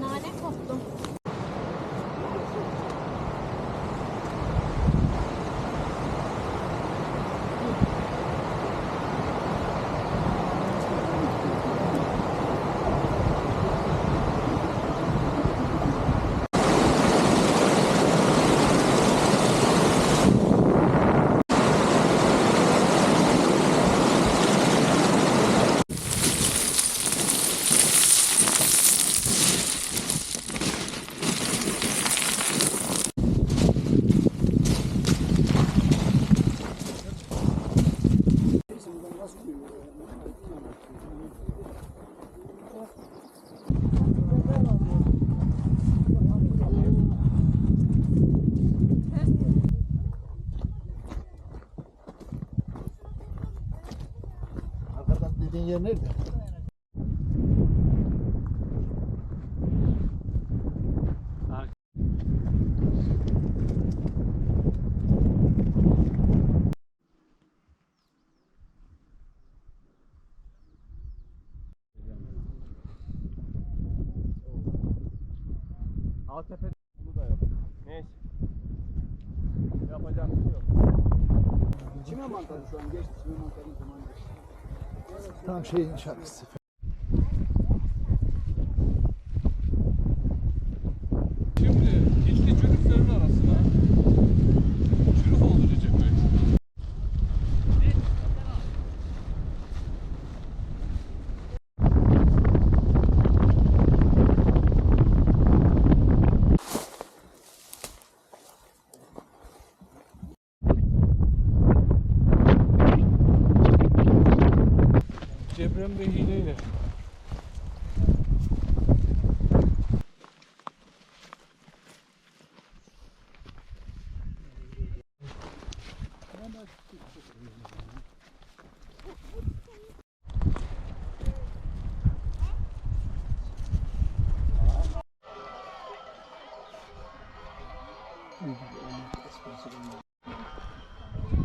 Nane koptu. Dediğin yer nerede? Altepe bunu da yok. Neyse. Yapacak bir şey yok. Çime mantarı şu an geçti. Çime mantarının zamanı geçti. Tam şey inşaat Şimdi gitti çürüklerin arasına. Cebrem de hileyle.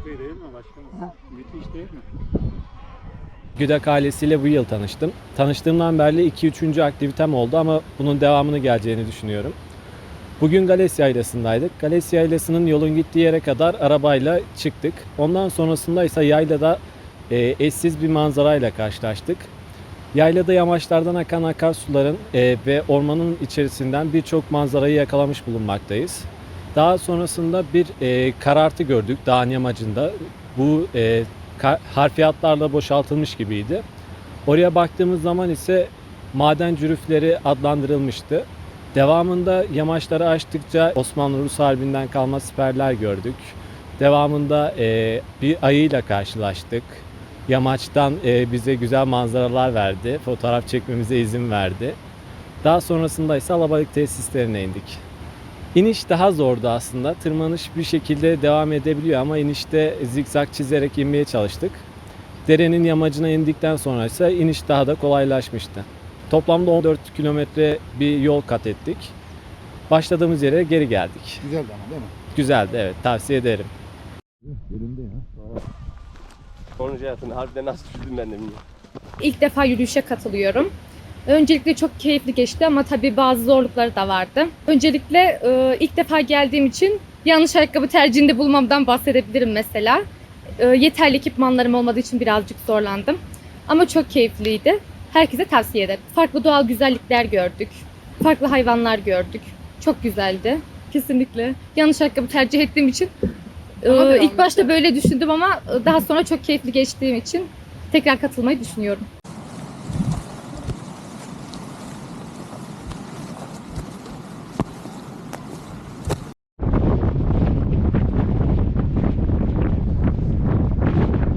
Değil mi başkanım? Müthiş değil mi? Güdak ailesiyle bu yıl tanıştım. Tanıştığımdan beri 2-3. aktivitem oldu ama bunun devamını geleceğini düşünüyorum. Bugün Gales Yaylası'ndaydık. Gales Yaylası'nın yolun gittiği yere kadar arabayla çıktık. Ondan sonrasında ise yaylada e, eşsiz bir manzarayla karşılaştık. Yaylada yamaçlardan akan akarsuların e, ve ormanın içerisinden birçok manzarayı yakalamış bulunmaktayız. Daha sonrasında bir e, karartı gördük dağın yamacında. Bu e, harfiyatlarla boşaltılmış gibiydi. Oraya baktığımız zaman ise maden cürüfleri adlandırılmıştı. Devamında yamaçları açtıkça Osmanlı Rus Harbi'nden kalma siperler gördük. Devamında e, bir ayıyla karşılaştık. Yamaçtan e, bize güzel manzaralar verdi. Fotoğraf çekmemize izin verdi. Daha sonrasında ise alabalık tesislerine indik. İniş daha zordu aslında. Tırmanış bir şekilde devam edebiliyor ama inişte zikzak çizerek inmeye çalıştık. Derenin yamacına indikten sonra ise iniş daha da kolaylaşmıştı. Toplamda 14 kilometre bir yol kat ettik. Başladığımız yere geri geldik. Güzeldi ama değil mi? Güzeldi evet tavsiye ederim. Elinde ya. Sonuncu hayatını harbiden nasıl düşürdüm ben de bilmiyorum. İlk defa yürüyüşe katılıyorum. Öncelikle çok keyifli geçti ama tabii bazı zorlukları da vardı. Öncelikle e, ilk defa geldiğim için yanlış ayakkabı tercihinde bulmamdan bahsedebilirim mesela. E, yeterli ekipmanlarım olmadığı için birazcık zorlandım. Ama çok keyifliydi. Herkese tavsiye ederim. Farklı doğal güzellikler gördük. Farklı hayvanlar gördük. Çok güzeldi. Kesinlikle. Yanlış ayakkabı tercih ettiğim için e, ilk başta böyle düşündüm ama daha sonra çok keyifli geçtiğim için tekrar katılmayı düşünüyorum.